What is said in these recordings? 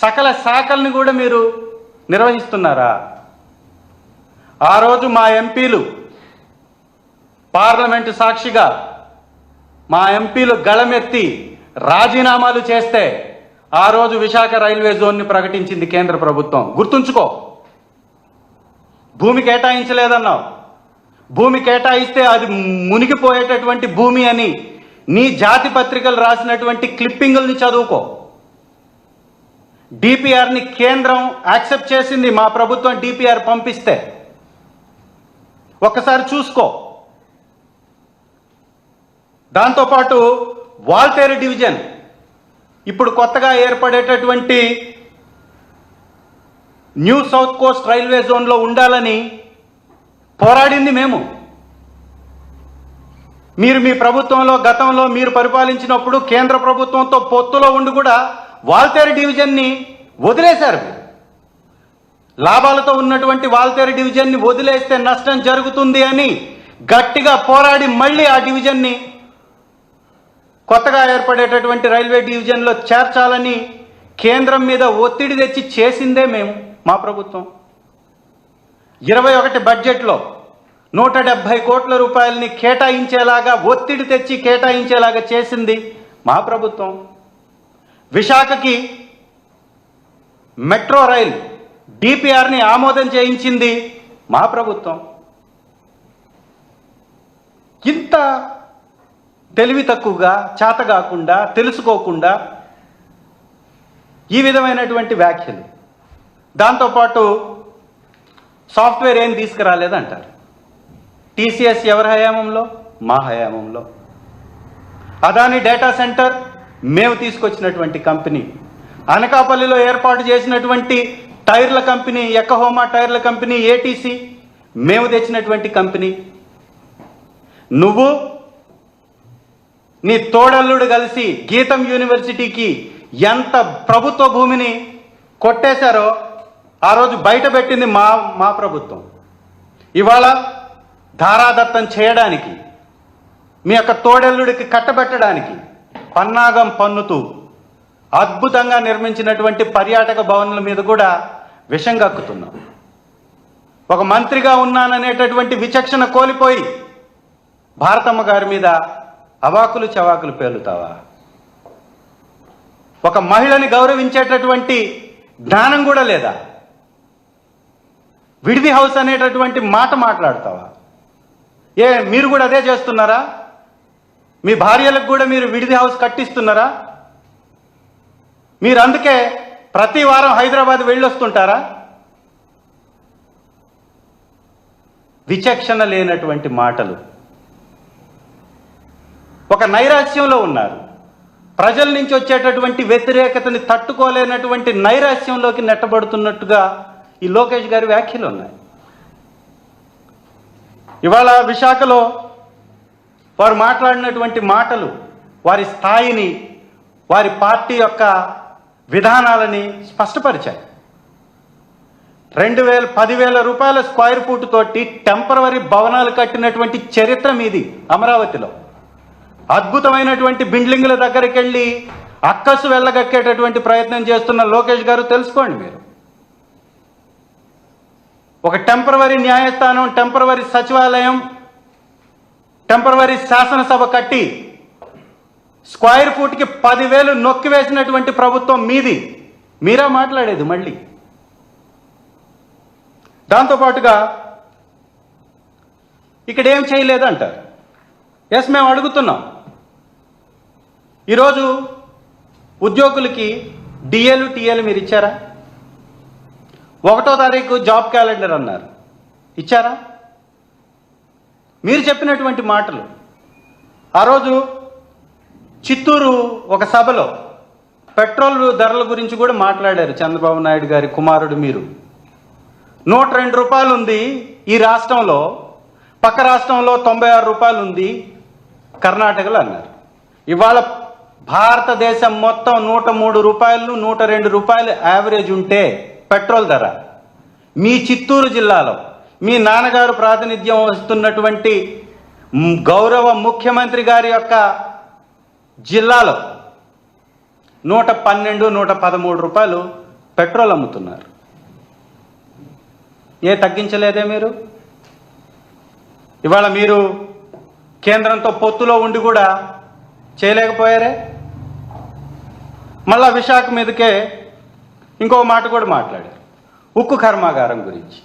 సకల శాఖల్ని కూడా మీరు నిర్వహిస్తున్నారా? ఆ రోజు మా ఎంపీలు పార్లమెంటు సాక్షిగా మా ఎంపీలు గళమెత్తి రాజీనామాలు చేస్తే ఆ రోజు విశాఖ రైల్వే జోన్ని ప్రకటించింది కేంద్ర ప్రభుత్వం. గుర్తుంచుకో. భూమి కేటాయించలేదన్నావు. భూమి కేటాయిస్తే అది మునిగిపోయేటటువంటి భూమి అని నీ జాతి పత్రికలు రాసినటువంటి క్లిప్పింగుల్ని చదువుకో. డిపిఆర్ని కేంద్రం యాక్సెప్ట్ చేసింది మా ప్రభుత్వం డిపిఆర్ పంపిస్తే. ఒక్కసారి చూసుకో. దాంతోపాటు వాల్తేరు డివిజన్ ఇప్పుడు కొత్తగా ఏర్పడేటటువంటి న్యూ సౌత్ కోస్ట్ రైల్వే జోన్లో ఉండాలని పోరాడింది మేము. మీరు మీ ప్రభుత్వంలో గతంలో మీరు పరిపాలించినప్పుడు కేంద్ర ప్రభుత్వంతో పొత్తులో ఉండి కూడా వాల్తేరు డివిజన్ని వదిలేశారు లాభాలతో ఉన్నటువంటి వాల్తేరు డివిజన్ని వదిలేస్తే నష్టం జరుగుతుంది అని గట్టిగా పోరాడి మళ్ళీ ఆ డివిజన్ని కొత్తగా ఏర్పడేటటువంటి రైల్వే డివిజన్లో చేర్చాలని కేంద్రం మీద ఒత్తిడి తెచ్చి చేసిందే మేము మా ప్రభుత్వం. ఇరవై ఒకటి బడ్జెట్లో నూట డెబ్భై కోట్ల రూపాయలని కేటాయించేలాగా ఒత్తిడి తెచ్చి కేటాయించేలాగా చేసింది మా ప్రభుత్వం. విశాఖకి మెట్రో రైల్ డిపిఆర్ని ఆమోదం చేయించింది మా ప్రభుత్వం ఇంత తెలివి తక్కువగా చేతగాకుండా తెలుసుకోకుండా ఈ విధమైనటువంటి వ్యాఖ్యలు. దాంతోపాటు సాఫ్ట్వేర్ ఏం తీసుకురాలేదంటారు? టీసీఎస్ ఎవరి హయాంలో? మా హయాంలో. అదాని డేటా సెంటర్ మేము తీసుకొచ్చినటువంటి కంపెనీ. అనకాపల్లిలో ఏర్పాటు చేసినటువంటి టైర్ల కంపెనీ ఎక్కహోమా టైర్ల కంపెనీ ఏటీసీ మేము తెచ్చినటువంటి కంపెనీ. నువ్వు నీ తోడల్లుడు కలిసి గీతం యూనివర్సిటీకి ఎంత ప్రభుత్వ భూమిని కొట్టేశారో ఆ రోజు బయట పెట్టింది మా మా ప్రభుత్వం. ఇవాళ ధారాదత్తం చేయడానికి మీ యొక్క తోడల్లుడికి కట్టబెట్టడానికి పన్నాగం పన్నుతూ అద్భుతంగా నిర్మించినటువంటి పర్యాటక భవనాల మీద కూడా విషం కక్కుతున్నాం. ఒక మంత్రిగా ఉన్నాననేటటువంటి విచక్షణ కోల్పోయి భారతమ్మ గారి మీద అవాకులు చవాకులు పేలుతావా? ఒక మహిళని గౌరవించేటటువంటి జ్ఞానం కూడా లేదా? విడిది హౌస్ అనేటటువంటి మాట మాట్లాడతావా? ఏ మీరు కూడా అదే చేస్తున్నారా? మీ భార్యలకు కూడా మీరు విడిది హౌస్ కట్టిస్తున్నారా? మీరు అందుకే ప్రతి వారం హైదరాబాద్ వెళ్ళొస్తుంటారా? విచక్షణ లేనటువంటి మాటలు. ఒక నైరాశ్యంలో ఉన్నారు. ప్రజల నుంచి వచ్చేటటువంటి వ్యతిరేకతని తట్టుకోలేనటువంటి నైరాశ్యంలోకి నెట్టబడుతున్నట్టుగా ఈ లోకేష్ గారి వ్యాఖ్యలు ఉన్నాయి. ఇవాళ విశాఖలో వారు మాట్లాడినటువంటి మాటలు వారి స్థాయిని వారి పార్టీ యొక్క విధానాలని స్పష్టపరిచాయి. రెండు వేల పదివేల రూపాయల స్క్వైర్ ఫూట్ తోటి టెంపరవరీ భవనాలు కట్టినటువంటి చరిత్ర మీది అమరావతిలో. అద్భుతమైనటువంటి బిల్డింగ్ల దగ్గరికి వెళ్ళి అక్కసు వెళ్ళగక్కేటటువంటి ప్రయత్నం చేస్తున్న లోకేష్ గారు తెలుసుకోండి మీరు. ఒక టెంపరవరీ న్యాయస్థానం టెంపరవరీ సచివాలయం టెంపరవరీ శాసనసభ కట్టి స్క్వైర్ ఫూట్కి పదివేలు నొక్కి వేసినటువంటి ప్రభుత్వం మీది. మీరా మాట్లాడేది మళ్ళీ? దాంతోపాటుగా ఇక్కడ ఏం చేయలేదంటారు? ఎస్ మేము అడుగుతున్నాం. ఈరోజు ఉద్యోగులకి డిఏలు టీఏలు మీరు ఇచ్చారా? ఒకటో తారీఖు జాబ్ క్యాలెండర్ అన్నారు. ఇచ్చారా? మీరు చెప్పినటువంటి మాటలు. ఆ రోజు చిత్తూరు ఒక సభలో పెట్రోల్ ధరల గురించి కూడా మాట్లాడారు చంద్రబాబు నాయుడు గారి కుమారుడు మీరు. నూట రెండు రూపాయలు ఉంది ఈ రాష్ట్రంలో పక్క రాష్ట్రంలో తొంభై ఆరు రూపాయలు ఉంది కర్ణాటకలో అన్నారు. ఇవాళ భారతదేశం మొత్తం నూట మూడు రూపాయలు నూట రెండు రూపాయలు యావరేజ్ ఉంటే పెట్రోల్ ధర మీ చిత్తూరు జిల్లాలో మీ నాన్నగారు ప్రాతినిధ్యం వస్తున్నటువంటి గౌరవ ముఖ్యమంత్రి గారి యొక్క జిల్లాలో నూట పన్నెండు నూట పదమూడు రూపాయలు పెట్రోల్ అమ్ముతున్నారు. ఏ తగ్గించలేదే మీరు? ఇవాళ మీరు కేంద్రంతో పొత్తులో ఉండి కూడా చేయలేకపోయారే? మళ్ళా విశాఖ మీదకే ఇంకో మాట కూడా మాట్లాడారు. ఉక్కు కర్మాగారం గురించి.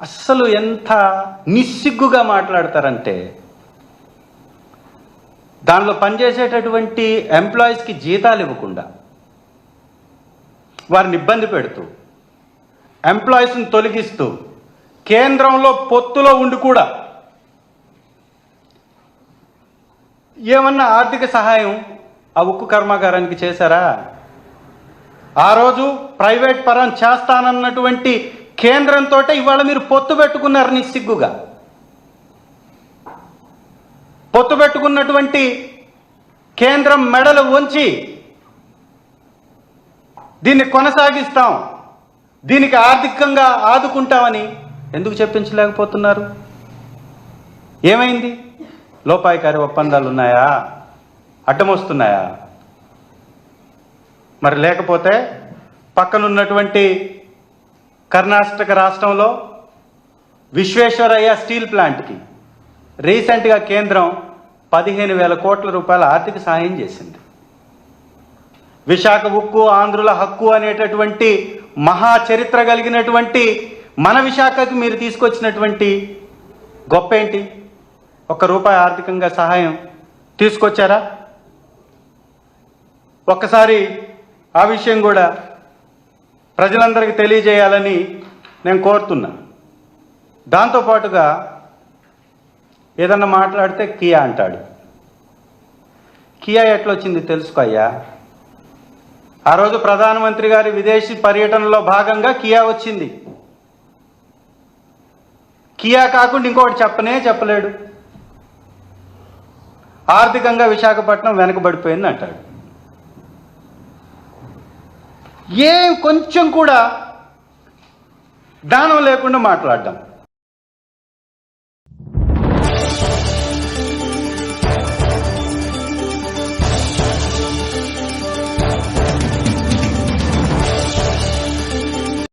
అస్సలు ఎంత నిస్సిగ్గుగా మాట్లాడతారంటే దానిలో పనిచేసేటటువంటి ఎంప్లాయీస్కి జీతాలు ఇవ్వకుండా వారిని ఇబ్బంది పెడుతూ ఎంప్లాయీస్ని తొలగిస్తూ కేంద్రంలో పొత్తులో ఉండి కూడా ఏమన్నా ఆర్థిక సహాయం ఆ ఉక్కు కర్మాగారానికి చేశారా? ఆ రోజు ప్రైవేట్ పరం చేస్తానన్నటువంటి కేంద్రంతో ఇవాళ మీరు పొత్తు పెట్టుకున్నారు నిస్సిగ్గుగా. పొత్తు పెట్టుకున్నటువంటి కేంద్రం మెడలు ఉంచి దీన్ని కొనసాగిస్తాం. దీనికి ఆర్థికంగా ఆదుకుంటామని ఎందుకు చెప్పించలేకపోతున్నారు? ఏమైంది? లోపాయికారి ఒప్పందాలు ఉన్నాయా? అడ్డం వస్తున్నాయా? మరి లేకపోతే పక్కనున్నటువంటి కర్ణాటక రాష్ట్రంలో విశ్వేశ్వరయ్య స్టీల్ ప్లాంట్కి రీసెంట్గా కేంద్రం పదిహేను వేల కోట్ల రూపాయల ఆర్థిక సహాయం చేసింది. విశాఖ ఉక్కు ఆంధ్రుల హక్కు అనేటటువంటి మహా చరిత్ర కలిగినటువంటి మన విశాఖకి మీరు తీసుకొచ్చినటువంటి గొప్ప ఏంటి? ఒక రూపాయి ఆర్థికంగా సహాయం తీసుకొచ్చారా? ఒక్కసారి ఆ విషయం కూడా ప్రజలందరికీ తెలియజేయాలని నేను కోరుతున్నా. దాంతోపాటుగా ఏదన్నా మాట్లాడితే కియా అంటాడు. కియా ఎట్లొచ్చింది తెలుసుకో అయ్యా? ఆ రోజు ప్రధానమంత్రి గారి విదేశీ పర్యటనలో భాగంగా కియా వచ్చింది. కియా కాకుండా ఇంకొకటి చెప్పనే చెప్పలేడు. ఆర్థికంగా విశాఖపట్నం వెనకబడిపోయింది అంటాడు. ఏం కొంచెం కూడా దానం లేకుండా మాట్లాడడం